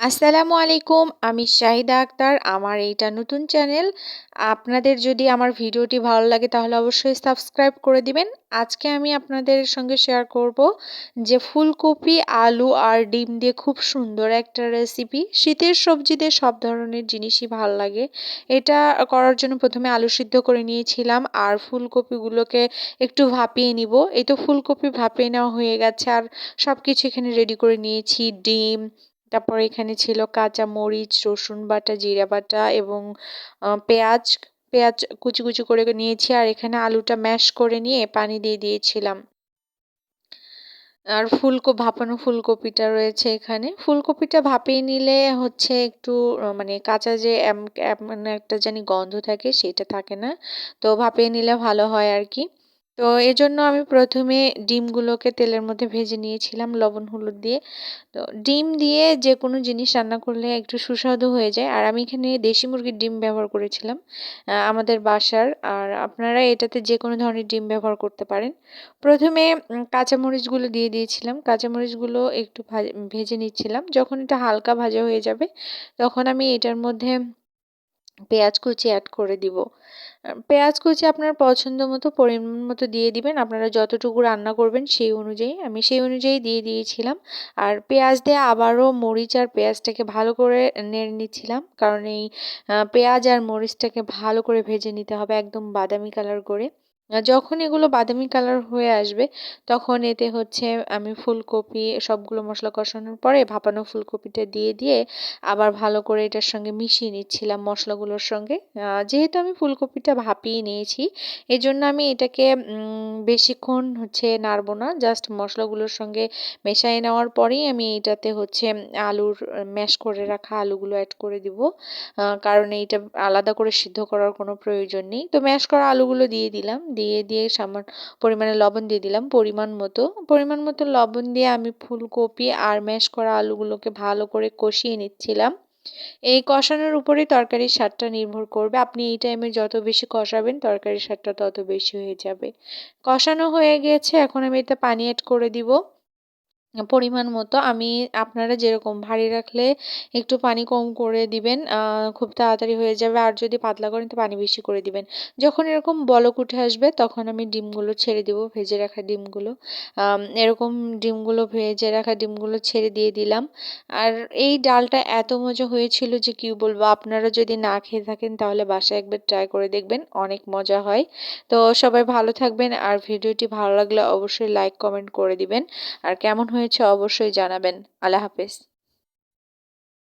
আসসালামু আলাইকুম, আমি শাহিদা আক্তার, আমার এইটা নতুন চ্যানেল। আপনাদের যদি আমার ভিডিওটি ভালো লাগে তাহলে অবশ্যই সাবস্ক্রাইব করে দিবেন। আজকে আমি আপনাদের সঙ্গে শেয়ার করব যে ফুলকপি, আলু আর ডিম দিয়ে খুব সুন্দর একটা রেসিপি শীতের সবজিতে সব ধরনের জিনিসই ভালো লাগে। এটা করার জন্য প্রথমে আলু সিদ্ধ করে নিয়েছিলাম আর ফুলকপিগুলোকে একটু ভাপিয়ে নিব। এই তো ফুলকপি ভাপিয়ে নেওয়া হয়ে গেছে আর সব কিছু এখানে রেডি করে নিয়েছি। ডিম তারপর এখানে ছিল কাঁচা মরিচ, রসুন বাটা, জিরা বাটা এবং পেঁয়াজ পেঁয়াজ কুচি কুচি করে নিয়েছি আর এখানে আলুটা ম্যাশ করে নিয়ে পানি দিয়ে দিয়েছিলাম। আর ফুলকো, ভাপানো ফুলকপিটা রয়েছে এখানে। ফুলকপিটা ভাপিয়ে নিলে হচ্ছে একটু মানে কাঁচা যে মানে একটা জানি গন্ধ থাকে সেটা থাকে না। তো ভাপিয়ে নিলে ভালো হয় আর কি। তো এজন্য আমি প্রথমে ডিমগুলোকে তেলের মধ্যে ভেজে নিয়েছিলাম, লবণ, হলুদ দিয়ে। তো ডিম দিয়ে যে কোনো জিনিস রান্না করলে একটু সুস্বাদু হয়ে যায়। আর আমি এখানে দেশি মুরগির ডিম ব্যবহার করেছিলাম আমাদের বাসার। আর আপনারা এটাতে যে কোনো ধরনের ডিম ব্যবহার করতে পারেন। প্রথমে কাঁচামরিচগুলো দিয়ে দিয়েছিলাম। কাঁচামরিচগুলো একটু ভেজে নিচ্ছিলাম। যখন এটা হালকা ভাজা হয়ে যাবে, তখন আমি এটার মধ্যে পেঁয়াজ কুচি অ্যাড করে দিব। পেঁয়াজ কুচি আপনার পছন্দ মতো, পরিমাণ মতো দিয়ে দিবেন। আপনারা যতটুকু রান্না করবেন সেই অনুযায়ী, আমি সেই অনুযায়ী দিয়ে দিয়েছিলাম। আর পেঁয়াজ দিয়ে আবারও মরিচ আর পেঁয়াজটাকে ভালো করে নেড়ে নিচ্ছিলাম। কারণ এই পেঁয়াজ আর মরিচটাকে ভালো করে ভেজে নিতে হবে একদম বাদামি কালার করে। যখন এগুলো বাদামি কালার হয়ে আসবে, তখন এতে হচ্ছে আমি ফুলকপি, সবগুলো মশলা কষানোর পরে ভাপানো ফুলকপিটা দিয়ে দিয়ে আবার ভালো করে এটার সঙ্গে মিশিয়ে নিচ্ছিলাম মশলাগুলোর সঙ্গে। যেহেতু আমি ফুলকপিটা ভাপিয়ে নিয়েছি, এজন্য আমি এটাকে বেশিক্ষণ হচ্ছে নাড়বো না। জাস্ট মশলাগুলোর সঙ্গে মেশাই নেওয়ার পরেই আমি এটাতে হচ্ছে আলুর ম্যাশ করে রাখা আলুগুলো অ্যাড করে দিব। কারণ এইটা আলাদা করে সিদ্ধ করার কোনো প্রয়োজন নেই। তো ম্যাশ করা আলুগুলো দিয়ে দিলাম। দিয়ে দিয়ে সামান্য পরিমাণে লবণ দিয়ে দিলাম পরিমাণ মতো। পরিমাণ মতো লবণ দিয়ে আমি ফুলকপি আর ম্যাশ করা আলুগুলোকে ভালো করে কষিয়ে নিচ্ছিলাম। এই কষানোর উপরেই তরকারির স্বাদটা নির্ভর করবে। আপনি এই টাইমে যত বেশি কষাবেন, তরকারির স্বাদটা তত বেশি হয়ে যাবে। কষানো হয়ে গেছে, এখন আমি এতে পানি অ্যাড করে দিব। পরিমাণ মতো আমি আপনারা যেরকম ভারী রাখলে একটু পানি কম করে দিবেন খুব তাড়াতাড়ি হয়ে যাবে। আর যদি পাতলা করেন তো পানি বেশি করে দিবেন। যখন এরকম বলক উঠে আসবে তখন আমি ডিমগুলো ছেড়ে দেবো, ভেজে রাখা ডিমগুলো। এরকম ডিমগুলো ভেজে রাখা ডিমগুলো ছেড়ে দিয়ে দিলাম। আর এই ডালটা এত মজা হয়েছিল যে কি বলব, আপনারা যদি না খেয়ে থাকেন তাহলে বাসায় একবার ট্রাই করে দেখবেন, অনেক মজা হয়। তো সবাই ভালো থাকবেন, আর ভিডিওটি ভালো লাগলে অবশ্যই লাইক, কমেন্ট করে দিবেন। আর কেমন হয়ে হয়েছে অবশ্যই জানাবেন। আল্লাহ হাফেজ।